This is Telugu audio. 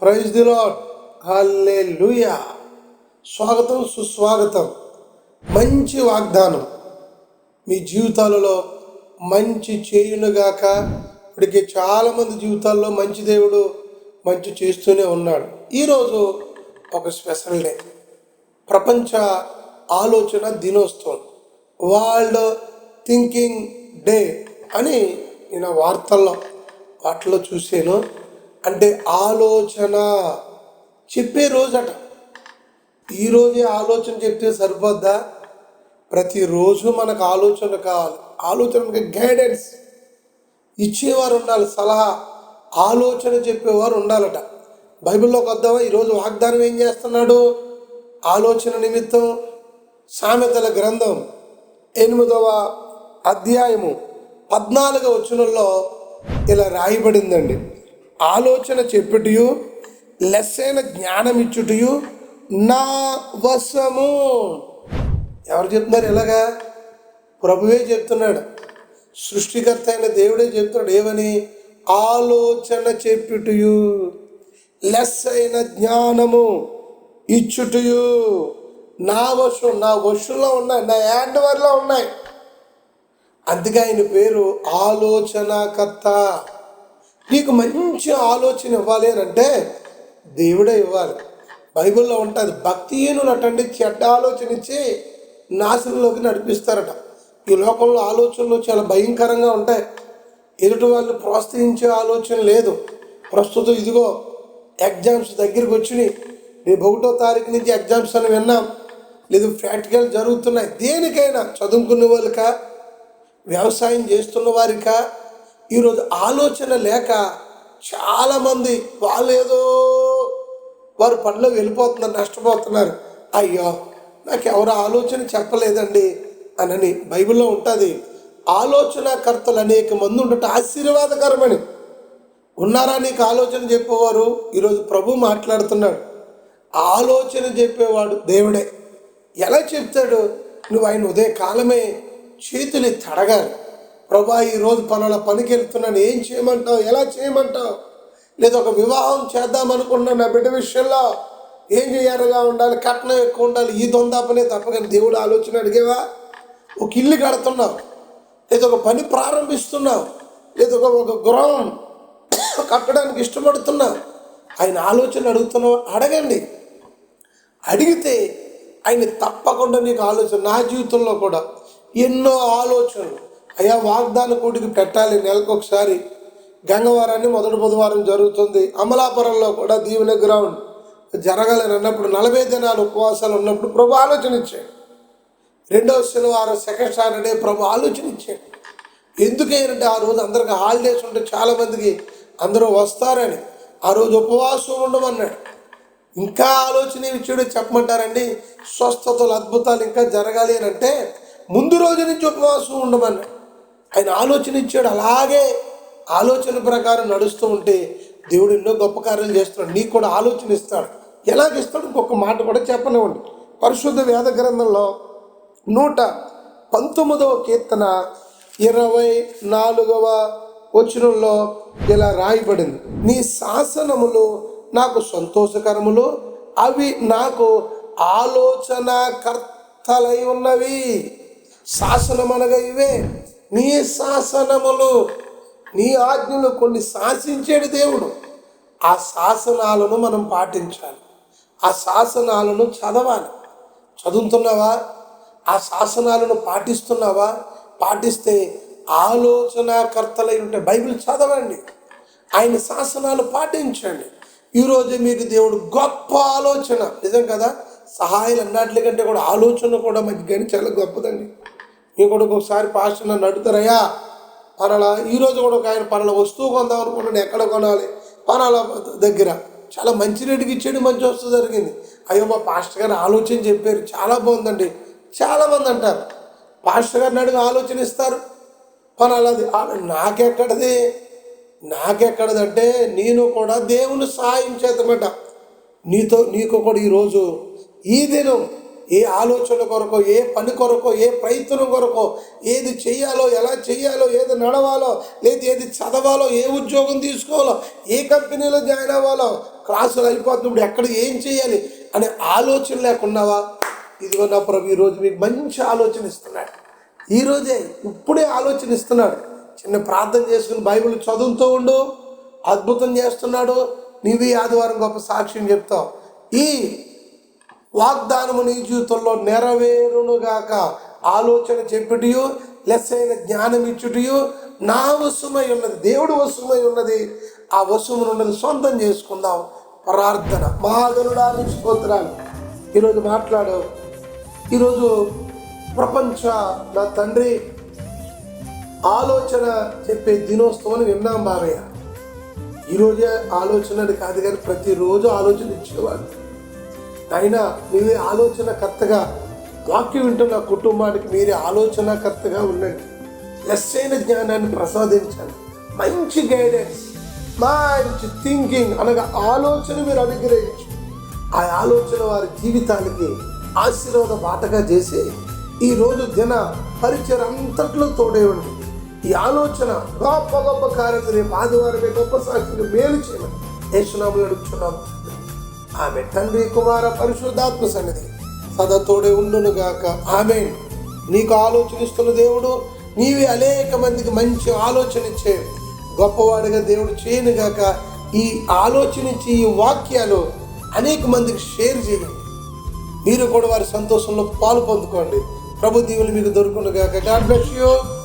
ప్రైజ్ ది లాడ్ హల్లే స్వాగతం సుస్వాగతం. మంచి వాగ్దానం. మీ జీవితాలలో మంచి చేయునుగాక ఇప్పటికే చాలామంది జీవితాల్లో మంచి దేవుడు మంచి చేస్తూనే ఉన్నాడు. ఈరోజు ఒక స్పెషల్ డే. ప్రపంచ ఆలోచన దినోత్సవం. వరల్డ్ థింకింగ్ డే అని నేను వార్తల్లో వాటిలో చూశాను. అంటే ఆలోచన చెప్పే రోజట. ఈరోజే ఆలోచన చెప్తే సరిపోద్దా? ప్రతిరోజు మనకు ఆలోచన కావాలి. ఆలోచనకి గైడెన్స్ ఇచ్చేవారు ఉండాలి సలహా ఆలోచన చెప్పేవారు ఉండాలట. బైబిల్లోకి వద్దామా? ఈరోజు వాగ్దానం ఏం చేస్తున్నాడు? ఆలోచన నిమిత్తం సామెతల గ్రంథం ఎనిమిదవ అధ్యాయము పద్నాలుగవ వచనంలో ఇలా రాయబడిందండి. ఆలోచన చెప్పుటయు లెస్సైన జ్ఞానం ఇచ్చుటయు నా వశము. ఎవరు చెప్తున్నారు ఎలాగా ప్రభువే చెప్తున్నాడు. సృష్టికర్త అయిన దేవుడే చెప్తున్నాడు ఏమని? ఆలోచన చెప్పుటయు లెస్ అయిన జ్ఞానము ఇచ్చుటయు. నా వశం నా వశంలో ఉన్నాయి నా హ్యాండ్ వర్లో ఉన్నాయి. అందుకే ఆయన పేరు ఆలోచనకర్త. నీకు మంచి ఆలోచన ఇవ్వాలి అని అంటే దేవుడే ఇవ్వాలి. బైబిల్లో ఉంటుంది భక్తిహీనులు అటండి చెడ్డ ఆలోచన ఇచ్చి నాశనంలోకి నడిపిస్తారట. ఈ లోకంలో ఆలోచనలు చాలా భయంకరంగా ఉంటాయి. ఎదుటి వాళ్ళు ప్రోత్సహించే ఆలోచన లేదు. ప్రస్తుతం ఇదిగో ఎగ్జామ్స్ దగ్గరికి వచ్చినాయి. రేపు ఒకటో తారీఖు నుంచి ఎగ్జామ్స్ అని విన్నాం. లేదు ప్రాక్టికల్ జరుగుతున్నాయి. దేనికైనా చదువుకునే వాళ్ళకా వ్యవసాయం చేస్తున్న వారికా ఈరోజు ఆలోచన లేక చాలామంది వాళ్ళు ఏదో వారు పనిలో వెళ్ళిపోతున్నారు నష్టపోతున్నారు. అయ్యో నాకు ఎవరు ఆలోచన చెప్పలేదండి అనని బైబిల్లో ఉంటుంది. ఆలోచనకర్తలు అనేక మంది ఉండటం ఆశీర్వాదకరమని. ఉన్నారా నీకు ఆలోచన చెప్పేవారు? ఈరోజు ప్రభు మాట్లాడుతున్నాడు. ఆలోచన చెప్పేవాడు దేవుడే. ఎలా చెప్తాడు? నువ్వు ఆయన ఉదయ కాలమే చేతులు తడగాలి. ప్రభా ఈరోజు పనుల పనికి వెళ్తున్నాను ఏం చేయమంటావు? ఎలా చేయమంటావు? లేదా ఒక వివాహం చేద్దాం అనుకున్నా నా బిడ్డ విషయంలో? ఏం చేయాలిగా ఉండాలి? కట్నం ఎక్కువ ఉండాలి? ఈ దొందాపనే తప్పకని దేవుడు ఆలోచన అడిగేవా? ఒక ఇల్లు కడుతున్నావు లేదా ఒక పని ప్రారంభిస్తున్నావు లేదా ఒక ఒక గృహం కట్టడానికి ఇష్టపడుతున్నావు? ఆయన ఆలోచన అడుగుతున్నావు? అడగండి. అడిగితే ఆయన తప్పకుండా నీకు ఆలోచన నా జీవితంలో కూడా ఎన్నో ఆలోచనలు అయ్యా వాగ్దాన కూటికి పెట్టాలి. నెలకు ఒకసారి గంగవారాన్ని మొదటి బుధవారం జరుగుతుంది. అమలాపురంలో కూడా దీవెన గ్రౌండ్ జరగాలని అన్నప్పుడు నలభై దినాలు ఉపవాసాలు ఉన్నప్పుడు ప్రభు ఆలోచన ఇచ్చాడు. రెండవ శనివారం సెకండ్ సాటర్డే ప్రభు ఆలోచన ఇచ్చాడు. ఎందుకంటే ఆ రోజు అందరికి హాలిడేస్ ఉంటే చాలామందికి అందరూ వస్తారని ఆ రోజు ఉపవాసం ఉండమన్నాడు. ఇంకా ఆలోచన ఇచ్చాడు చెప్పమంటారండి? స్వస్థతలు అద్భుతాలు ఇంకా జరగాలి అని అంటే ముందు రోజు నుంచి ఉపవాసం ఉండమన్నాడు. ఆయన ఆలోచన ఇచ్చాడు. అలాగే ఆలోచన ప్రకారం నడుస్తూ ఉంటే దేవుడు ఎన్నో గొప్ప కార్యాలు చేస్తున్నాడు. నీకు కూడా ఆలోచన ఇస్తాడు. ఎలాగ ఇస్తాడు? ఇంకొక మాట కూడా చెప్పనివ్వండి. పరిశుద్ధ వేద గ్రంథంలో నూట పంతొమ్మిదవ కీర్తన ఇరవై నాలుగవ వచనంలో ఇలా రాయబడింది. నీ శాసనములు నాకు సంతోషకరములు అవి నాకు ఆలోచనకర్తలై ఉన్నవి. శాసనం అనగా ఇవే. నీ శాసనములు నీ ఆజ్ఞలు కొన్ని శాసించేడు దేవుడు. ఆ శాసనాలను మనం పాటించాలి. ఆ శాసనాలను చదవాలి. చదువుతున్నావా? ఆ శాసనాలను పాటిస్తున్నావా? పాటిస్తే ఆలోచనాకర్తలై ఉంటే బైబిల్ చదవండి. ఆయన శాసనాలు పాటించండి. ఈరోజు మీకు దేవుడు గొప్ప ఆలోచన. నిజం కదా? సహాయాలు అన్నట్ల కంటే కూడా ఆలోచన కూడా మంచి కానీ చాలా గొప్పదండి. నీ కొడుకు ఒకసారి పాస్టర్ నన్ను అడుగుతారయ్యా పలానా ఈరోజు కూడా ఒక ఆయన పలానా వస్తువు కొందాం అనుకుంటున్నాను ఎక్కడ కొనాలి? పలానా దగ్గర. చాలా మంచి రేటుకి ఇచ్చాడు మంచి వస్తువు జరిగింది అయ్యో మా పాస్టర్ గారు ఆలోచన చెప్పారు చాలా బాగుందండి చాలామంది అంటారు. పాస్టర్ గారిని అడిగి ఆలోచన ఇస్తారు. పలానాది ఆ- నాకెక్కడది? నాకెక్కడదంటే నేను కూడా దేవుని సహాయం చేతమట నీతో నీకు కూడా ఈరోజు ఈ దినం ఏ ఆలోచన కొరకో ఏ పని కొరకో ఏ ప్రయత్నం కొరకో ఏది చేయాలో ఎలా చేయాలో ఏది నడవాలో లేదు ఏది చదవాలో ఏ ఉద్యోగం తీసుకోవాలో ఏ కంపెనీలో జాయిన్ అవ్వాలో క్లాసులు అయిపోతున్నప్పుడు ఎక్కడ ఏం చేయాలి అనే ఆలోచన లేకున్నావా? ఇదిగో నా ప్రభు ఈరోజు మీకు మంచి ఆలోచన ఇస్తున్నాడు. ఈరోజే ఇప్పుడే ఆలోచన ఇస్తున్నాడు. చిన్న ప్రార్థన చేసుకుని బైబిల్ చదువుతూ ఉండు అద్భుతం చేస్తున్నాడు. నీవి ఆదివారం గొప్ప సాక్ష్యం చెప్తావు. ఈ వాగ్దానము నీ జీవితంలో నెరవేరునుగాక. ఆలోచన చెప్పుటియు లెస్సైన జ్ఞానం ఇచ్చుటియు నా వసుమై ఉన్నది దేవుడు వసుమై ఉన్నది ఆ వసుమునున్నది ఉన్నది సొంతం చేసుకుందాం. ప్రార్థన. మహాగనుడా స్తోత్రాలు. ఈరోజు మాట్లాడు. ఈరోజు ప్రపంచ నా తండ్రి ఆలోచన చెప్పే దినోత్సవం విన్నాం బాబయ్య ఈరోజే ఆలోచన కాదు కానీ ప్రతిరోజు ఆలోచన ఇచ్చేవాడు. అయినా మీరే ఆలోచనకర్తగా వాక్యం వింటున్న కుటుంబానికి మీరే ఆలోచనకర్తగా ఉండండి. లెస్ అయిన జ్ఞానాన్ని ప్రసాదించండి. మంచి గైడెన్స్ మంచి థింకింగ్ అనగా ఆలోచన మీరు అనుగ్రహించు. ఆ ఆలోచన వారి జీవితానికి ఆశీర్వాద బాటగా చేసి ఈ రోజు పరిచయం అంతట్లో తోడే ఉండి ఈ ఆలోచన గొప్ప గొప్ప కార్యక్రమం రేపు ఆదివారమే గొప్ప సాక్షిని మేలు చేయమని యేసునాములు అడుగుతున్నాం ఆమె తండ్రి కుమార పరిశుద్ధాత్మ సన్నిధి సదా తోడే ఉండును గాక. ఆమె నీకు ఆలోచనిస్తున్న దేవుడు నీవే అనేక మందికి మంచి ఆలోచన ఇచ్చే గొప్పవాడిగా దేవుడు చేయను గాక. ఈ ఆలోచన ఇచ్చి ఈ వాక్యాలు అనేక మందికి షేర్ చేయండి. మీరు కూడా వారి సంతోషంలో పాలు పొందుకోండి. ప్రభు దీవులు మీకు దొరుకును గాక. God bless you.